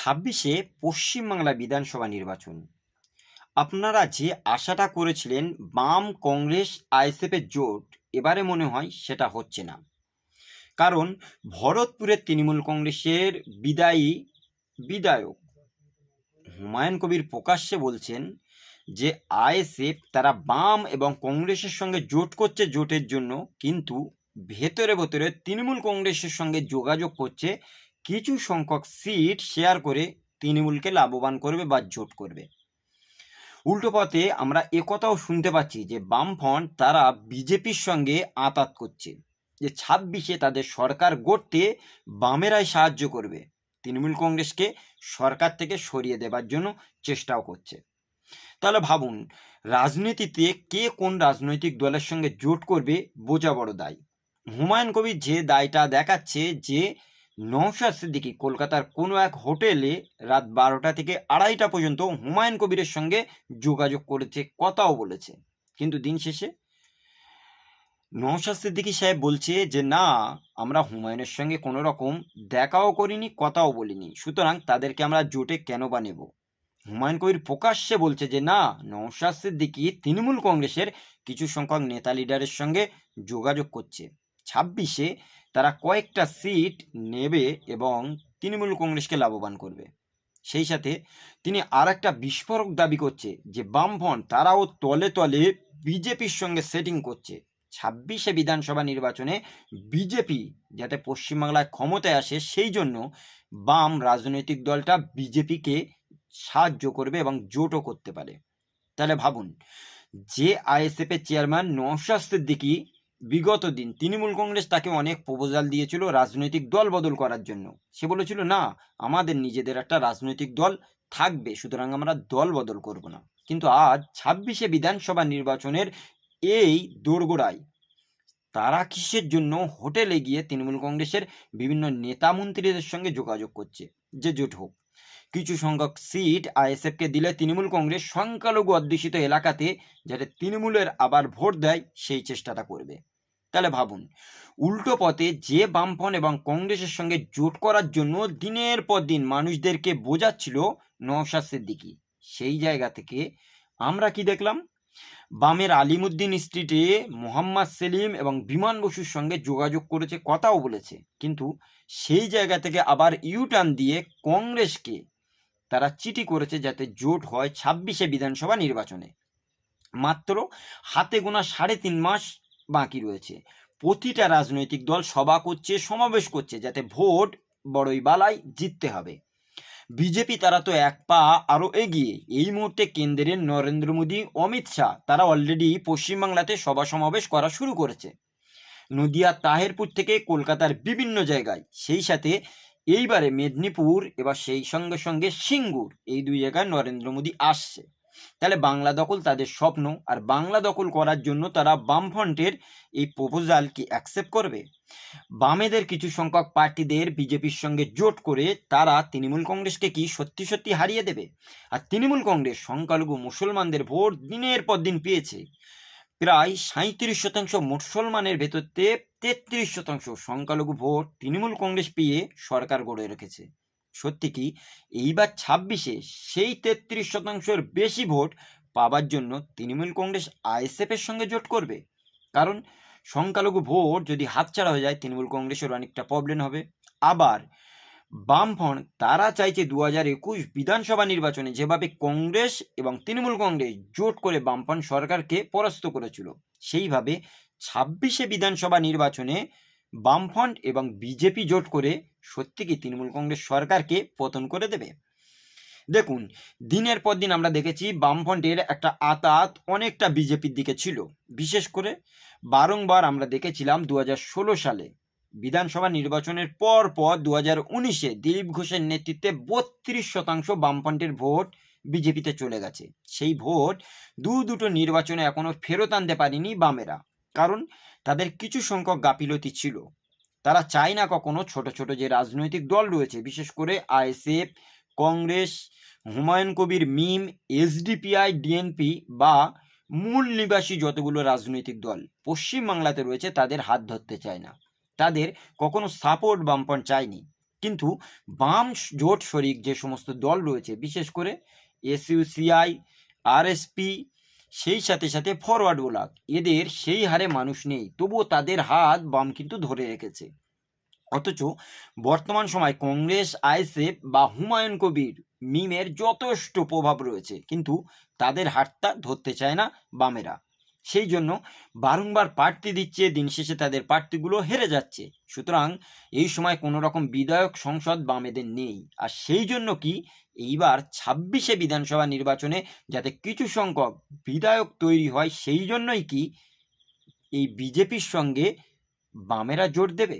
ছাব্বিশে পশ্চিমবাংলা বিধানসভা নির্বাচন। আপনারা যে আশাটা করেছিলেন বাম কংগ্রেস আইএসএফের জোট, এবারে মনে হয় সেটা হচ্ছে না। কারণ ভরতপুরের তৃণমূল কংগ্রেসের বিদায়ী বিধায়ক হুমায়ুন কবির প্রকাশ্যে বলছেন যে আইএসএফ তারা বাম এবং কংগ্রেসের সঙ্গে জোট করছে জোটের জন্য, কিন্তু ভেতরে ভেতরে তৃণমূল কংগ্রেসের সঙ্গে যোগাযোগ করছে কিছু সংখ্যক সিট শেয়ার করে তৃণমূলকে লাভবান করবে বা জোট করবে। উল্টো পথে আমরা একথাও শুনতে পাচ্ছি যে বামফ্রন্ট তারা বিজেপির সঙ্গে আতাত করছে, যে ছাব্বিশে তাদের সরকার গড়তে বামেরাই সাহায্য করবে। তৃণমূল কংগ্রেসকে সরকার থেকে সরিয়ে দেবার জন্য চেষ্টাও করছে। তাহলে ভাবুন, রাজনীতিতে কে কোন রাজনৈতিক দলের সঙ্গে জোট করবে বোঝা বড় দায়। হুমায়ুন কবির যে দায়টা দেখাচ্ছে যে নৌশাদ সিদ্দিকী কলকাতার কোনো এক হোটেলে রাত বারোটা থেকে আড়াইটা পর্যন্ত হুমায়ুন কবিরের সঙ্গে যোগাযোগ করেছে, কথাও বলেছে। কিন্তু দিন শেষে নৌশাদ সিদ্দিকী সাহেব বলছে যে, না, আমরা হুমায়ুনের সঙ্গে কোনো রকম দেখাও করিনি, কথাও বলিনি। সুতরাং তাদেরকে আমরা জোটে কেন বা নেব? হুমায়ুন কবির প্রকাশ্যে বলছে যে, না নৌশাদ সিদ্দিকী তৃণমূল কংগ্রেসের কিছু সংখ্যক নেতা লিডারের সঙ্গে যোগাযোগ করছে। ছাব্বিশে তারা কয়েকটা সিট নেবে এবং তৃণমূল কংগ্রেসকে লাভবান করবে। সেই সাথে তিনি আর একটা বিস্ফোরক দাবি করছে যে, বামফ্রন্ট তারাও তলে তলে বিজেপির সঙ্গে সেটিং করছে। ছাব্বিশে বিধানসভা নির্বাচনে বিজেপি যাতে পশ্চিমবাংলায় ক্ষমতায় আসে, সেই জন্য বাম রাজনৈতিক দলটা বিজেপিকে সাহায্য করবে এবং জোটও করতে পারে। তাহলে ভাবুন, যে আইএসএফ এর চেয়ারম্যান নওশাদ সিদ্দিকী বিগত দিন তৃণমূল কংগ্রেস তাকে অনেক প্রপোজাল দিয়েছিল রাজনৈতিক দল বদল করার জন্য। সে বলেছিল, না, আমাদের নিজেদের একটা রাজনৈতিক দল থাকবে, সুতরাং আমরা দল বদল করব না। কিন্তু আজ ছাব্বিশে বিধানসভা নির্বাচনের এই দোরগোড়ায় তারা কিসের জন্য হোটেলে গিয়ে তৃণমূল কংগ্রেসের বিভিন্ন নেতা মন্ত্রীদের সঙ্গে যোগাযোগ করছে? যে জোট হোক। কিছু সংখ্যক সিট আইএসএফকে দিলে তৃণমূল কংগ্রেস সংখ্যালঘু অধ্যুষিত এলাকাতে যাতে তৃণমূলের আবার ভোট দেয়, সেই চেষ্টাটা করবে। তাহলে ভাবুন, উল্টো পথে যে বামফন এবং কংগ্রেসের সঙ্গে জোট করার জন্য দিনের পর দিন মানুষদেরকে বোঝাচ্ছিল নওশাদ সিদ্দিকী সেই জায়গা থেকে আমরা কি দেখলাম? বামের আলিমুদ্দিন স্ট্রিটে মোহাম্মদ সেলিম এবং বিমান বসুর সঙ্গে যোগাযোগ করেছে, কথাও বলেছে। কিন্তু সেই জায়গা থেকে আবার ইউটার্ন দিয়ে কংগ্রেসকে তারা চিঠি করেছে যাতে জোট হয় ছাব্বিশে বিধানসভা নির্বাচনে। মাত্র হাতে গোনা সাড়ে তিন মাস বাকি রয়েছে। প্রতিটা রাজনৈতিক দল সভা করছে, সমাবেশ করছে, যাতে ভোট বড়ই বালাই জিততে হবে। বিজেপি তারা তো এক পা আরও এগিয়ে। এই মুহূর্তে কেন্দ্রের নরেন্দ্র মোদী, অমিত শাহ, তারা অলরেডি পশ্চিমবাংলাতে সভা সমাবেশ করা শুরু করেছে। নদিয়া, তাহেরপুর থেকে কলকাতার বিভিন্ন জায়গায়। সেই সাথে এইবারে মেদিনীপুর, এবার সেই সঙ্গে সঙ্গে সিঙ্গুর। এই দুই জায়গায় নরেন্দ্র মোদী আসছে। তাহলে বাংলা দখল তাদের স্বপ্ন, আর বাংলা দখল করার জন্য তারা বামফ্রন্টের এই প্রপোজাল কি অ্যাকসেপ্ট করবে? বামেদের কিছু সংখ্যক পার্টিদের বিজেপির সঙ্গে জোট করে তারা তৃণমূল কংগ্রেসকে কি সত্যি সত্যি হারিয়ে দেবে? আর তৃণমূল কংগ্রেস সংখ্যালঘু মুসলমানদের ভোট দিনের পর দিন পেয়েছে। প্রায় সাঁত্রিশ শতাংশ মুসলমানের ভেতরতে তেত্রিশ শতাংশ সংখ্যালঘু ভোট তৃণমূল কংগ্রেস পেয়ে সরকার গড়ে রেখেছে। সত্যি কি? এইবার ছাব্বিশে সেই তেত্রিশ শতাংশের বেশি ভোট পাবার জন্য তৃণমূল কংগ্রেস আইএসএফ এর সঙ্গে জোট করবে। কারণ সংখ্যালঘু ভোট যদি হাতছাড়া হয়ে যায়, তৃণমূল কংগ্রেসের অনেকটা প্রবলেম হবে। আবার বামফ্রন্ট তারা চাইছে দু হাজার একুশ বিধানসভা নির্বাচনে যেভাবে কংগ্রেস এবং তৃণমূল কংগ্রেস জোট করে বামফ্রন্ট সরকারকে পরাস্ত করেছিল, সেইভাবে ছাব্বিশে বিধানসভা নির্বাচনে বামফ্রন্ট এবং বিজেপি জোট করে সত্যি কি তৃণমূল কংগ্রেস সরকারকে পতন করে দেবে? দেখুন, দিনের পর দিন আমরা দেখেছি বামফ্রন্টের একটা আতাত অনেকটা বিজেপির দিকে ছিল। বিশেষ করে বারংবার আমরা দেখেছিলাম দু হাজার ষোলো সালে বিধানসভা নির্বাচনের পর পর দু হাজার উনিশে দিলীপ ঘোষের নেতৃত্বে বত্রিশ শতাংশ বামফ্রন্টের ভোট বিজেপিতে চলে গেছে। সেই ভোট দু দুটো নির্বাচনে এখনও ফেরত আনতে পারেনি বামেরা। কারণ তাদের কিছু সংখ্যক গাফিলতি ছিল। তারা চায় না কখনো ছোট ছোট যে রাজনৈতিক দল রয়েছে, বিশেষ করে ISF, Congress, Humayun Kabir MIM, SDPI, DNP বা মূল নিবাসী যতগুলো রাজনৈতিক দল পশ্চিমবাংলাতে রয়েছে, তাদের হাত ধরতে চায় না। তাদের কখনো সাপোর্ট বামপন চায়নি। কিন্তু বাম জোট শরিক যে সমস্ত দল রয়েছে, বিশেষ করে এসইউসিআই, আরএসপি সেই সাথে সাথে ফরওয়ার্ড ওলাক এদের সেই হারে মানুষ নেই, তবুও তাদের হাত বাম কিন্তু ধরে রেখেছে। অথচ বর্তমান সময় কংগ্রেস আইসেফ বা হুমায়ুন কবির মিমের যথেষ্ট প্রভাব রয়েছে, কিন্তু তাদের হাতটা ধরতে চায় না বামেরা। সেই জন্য বারংবার প্রার্থী দিচ্ছে, দিন শেষে তাদের প্রার্থীগুলো হেরে যাচ্ছে। সুতরাং এই সময় কোনো রকম বিধায়ক সংসদ বামেদের নেই। আর সেই জন্য কি এইবার ছাব্বিশে বিধানসভা নির্বাচনে যাতে কিছু সংখ্যক বিধায়ক তৈরি হয়, সেই জন্যই কি এই বিজেপির সঙ্গে বামেরা জোট দেবে?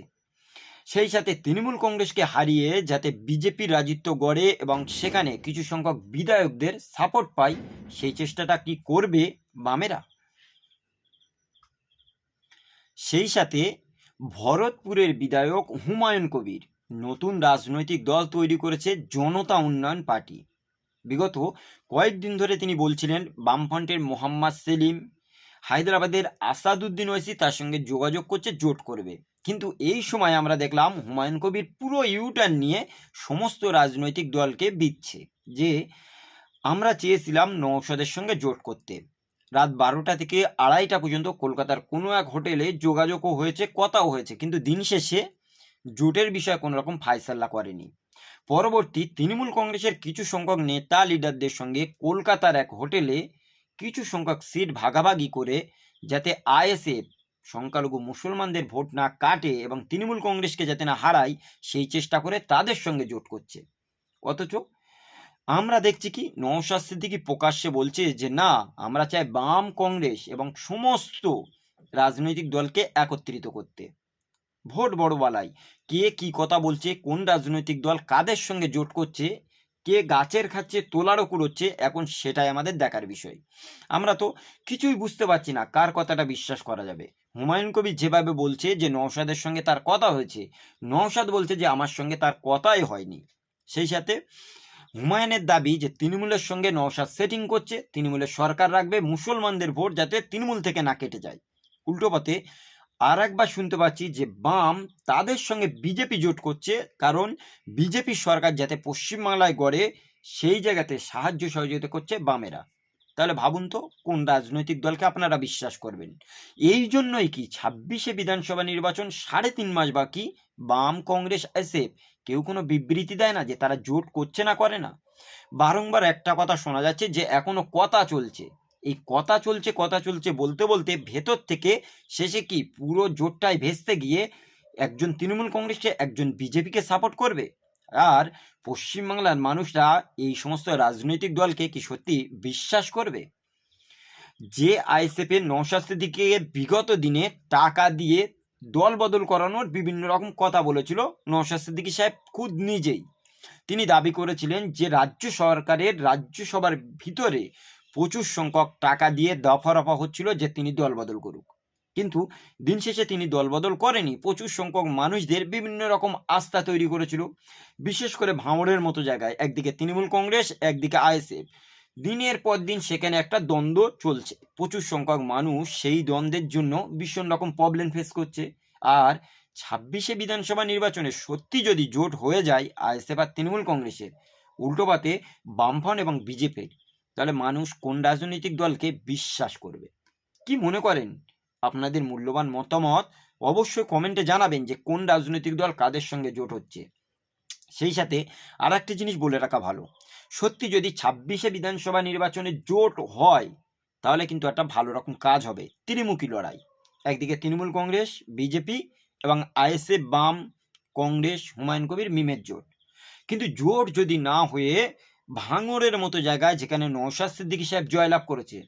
সেই সাথে তৃণমূল কংগ্রেসকে হারিয়ে যাতে বিজেপি রাজত্ব গড়ে এবং সেখানে কিছু সংখ্যক বিধায়কদের সাপোর্ট পায়, সেই চেষ্টাটা কি করবে বামেরা? সেই সাথে ভরতপুরের বিধায়ক হুমায়ুন কবির নতুন রাজনৈতিক দল তৈরি করেছে জনতা উন্নয়ন পার্টি। বিগত কয়েকদিন ধরে তিনি বলছিলেন, বামফ্রন্টের মোহাম্মদ সেলিম, হায়দ্রাবাদের আসাদুদ্দিন ওয়েসি তার সঙ্গে যোগাযোগ করছে, জোট করবে। কিন্তু এই সময় আমরা দেখলাম হুমায়ুন কবির পুরো ইউটার্ন নিয়ে সমস্ত রাজনৈতিক দলকে দিচ্ছে যে আমরা চেয়েছিলাম নৌসদের সঙ্গে জোট করতে। রাত বারোটা থেকে আড়াইটা পর্যন্ত কলকাতার কোনো এক হোটেলে যোগাযোগও হয়েছে, কথাও হয়েছে। কিন্তু দিন শেষে জোটের বিষয়ে কোনো রকম ফায়সাল্লা করেনি। পরবর্তী তৃণমূল কংগ্রেসের কিছু সংখ্যক নেতা লিডারদের সঙ্গে কলকাতার এক হোটেলে কিছু সংখ্যক সিট ভাগাভাগি করে যাতে আইএসএফ সংখ্যালঘু মুসলমানদের ভোট না কাটে এবং তৃণমূল কংগ্রেসকে যাতে না হারায়, সেই চেষ্টা করে তাদের সঙ্গে জোট করছে। অথচ আমরা দেখছি কি, নওশাদ সিদ্দিকি প্রকাশ্যে বলছে যে, না, আমরা চাই বাম কংগ্রেস এবং সমস্ত রাজনৈতিক দলকে একত্রিত করতে। ভোট বড় বালাই কে কি কথা বলছে, কোন রাজনৈতিক দল কাদের সঙ্গে জোট করছে, কে গাছের খাচ্ছে, তোলারও কুড়োচ্ছে এখন সেটাই আমাদের দেখার বিষয়। আমরা তো কিছুই বুঝতে পারছি না কার কথাটা বিশ্বাস করা যাবে। হুমায়ুন কবি যেভাবে বলছে যে, নওশাদের সঙ্গে তার কথা হয়েছে, নওশাদ বলছে যে, আমার সঙ্গে তার কথাই হয়নি। সেই সাথে হুমায়ুনের দাবি যে তৃণমূলের সঙ্গে নওশাদ সেটিং করছে, তৃণমূলের সরকার রাখবে মুসলমানদের ভোট যাতে তৃণমূল থেকে না কেটে যায়। উল্টো পথে আর একবার শুনতে পাচ্ছি যে বাম তাদের সঙ্গে বিজেপি জোট করছে, কারণ বিজেপি সরকার যাতে পশ্চিমবাংলায় গড়ে, সেই জায়গাতে সাহায্য সহযোগিতা করছে বামেরা। তাহলে ভাবুন তো, কোন রাজনৈতিক দলকে আপনারা বিশ্বাস করবেন? এই জন্যই কি ছাব্বিশে বিধানসভা নির্বাচন সাড়ে তিন মাস বাকি? বাম কংগ্রেস, এসে কেউ কোনো বিবৃতি দেয় না যে তারা জোট করছে না, করে না? বারংবার একটা কথা শোনা যাচ্ছে যে এখনও কথা চলছে। এই কথা চলছে কথা চলছে বলতে বলতে ভেতর থেকে শেষে কি পুরো জোটটাই ভেস্তে গিয়ে একজন তৃণমূল কংগ্রেসকে, একজন বিজেপিকে সাপোর্ট করবে? আর পশ্চিমবাংলার মানুষরা এই সমস্ত রাজনৈতিক দলকে কি সত্যি বিশ্বাস করবে? যে আইএসএফ এর নৌশাস্তি দিকে বিগত দিনে টাকা দিয়ে দল বদল করানোর বিভিন্ন রকম কথা বলেছিল নৌশাদ সিদ্দিকী সাহেব খুদ নিজেই। তিনি দাবি করেছিলেন যে রাজ্য সরকারের রাজ্যসভার ভিতরে প্রচুর সংখ্যক টাকা দিয়ে দফা রফা হচ্ছিল যে তিনি দল বদল করুক। কিন্তু দিন শেষে তিনি দল বদল করেনি। প্রচুর সংখ্যক মানুষদের বিভিন্ন রকম আস্থা তৈরি করেছিল, বিশেষ করে ভাঙড়ের মতো জায়গায়। একদিকে তৃণমূল কংগ্রেস, একদিকে আইএসএফ। দিনের পর দিন সেখানে একটা দ্বন্দ্ব চলছে। প্রচুর সংখ্যক মানুষ সেই দ্বন্দ্বের জন্য ভীষণ রকম প্রবলেম ফেস করছে। আর ছাব্বিশে বিধানসভা নির্বাচনে সত্যি যদি জোট হয়ে যায়, আইএসএফ আর তৃণমূল কংগ্রেসের উল্টোপাতে বামফ্রন্ট এবং বিজেপির, তাহলে মানুষ কোন রাজনৈতিক দলকে বিশ্বাস করবে? কি মনে করেন? আপনাদের মূল্যবান মতামত অবশ্যই কমেন্টে জানাবেন যে কোন রাজনৈতিক দল কাদের সঙ্গে জোট হচ্ছে। সেই সাথে আর একটি জিনিস বলে রাখা ভালো। সত্যি যদি ছাব্বিশে বিধানসভা নির্বাচনে জোট হয়, তাহলে কিন্তু একটা ভালো রকম কাজ হবে। ত্রিমুখী লড়াই। একদিকে তৃণমূল কংগ্রেস, বিজেপি এবং আইএসএফ বাম কংগ্রেস, হুমায়ুন কবির মিমের জোট। কিন্তু জোট যদি না হয়ে ভাঙরের মতো জায়গায় যেখানে নৌশাদ সিদ্দিকী সাহেব জয়লাভ করেছে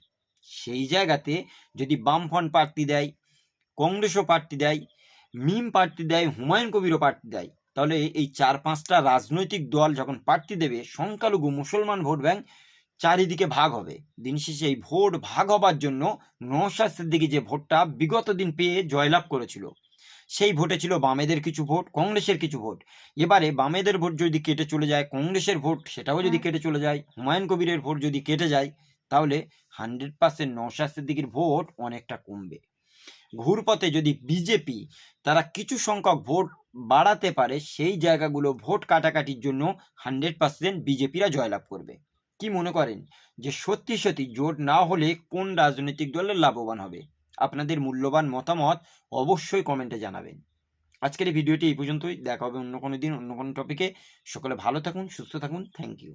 সেই জায়গাতে যদি বামফ্রন্ট প্রার্থী দেয় কংগ্রেসও প্রার্থী দেয় মিম প্রার্থী দেয় হুমায়ুন কবিরও প্রার্থী দেয় তাহলে এই চার পাঁচটা রাজনৈতিক দল যখন প্রার্থী দেবে সংখ্যালঘু মুসলমান ভোট ব্যাংক চারিদিকে ভাগ হবে। দিন শেষে এই ভোট ভাগ হবার জন্য নৌশাদ দিকে যে ভোটটা বিগত দিন পেয়ে জয়লাভ করেছিল সেই ভোটে ছিল বামেদের কিছু ভোট কংগ্রেসের কিছু ভোট। এবারে বামেদের ভোট যদি কেটে চলে যায় কংগ্রেসের ভোট সেটাও যদি কেটে চলে যায় হুমায়ুন কবিরের ভোট যদি কেটে যায় তাহলে হান্ড্রেড পার্সেন্ট নৌশাদ সিদ্দিকীর ভোট অনেকটা কমবে। ঘুরপথে যদি বিজেপি তারা কিছু সংখ্যক ভোট বাড়াতে পারে, সেই জায়গাগুলো ভোট কাটাকাটির জন্য হান্ড্রেড পার্সেন্ট বিজেপিরা জয়লাভ করবে। কি মনে করেন যে সত্যি সত্যি জোট না হলে কোন রাজনৈতিক দলের লাভবান হবে? আপনাদের মূল্যবান মতামত অবশ্যই কমেন্টে জানাবেন। আজকের এই ভিডিওটি এই পর্যন্তই। দেখা হবে অন্য কোনো দিন, অন্য কোনো টপিকে সকলে ভালো থাকুন, সুস্থ থাকুন। Thank you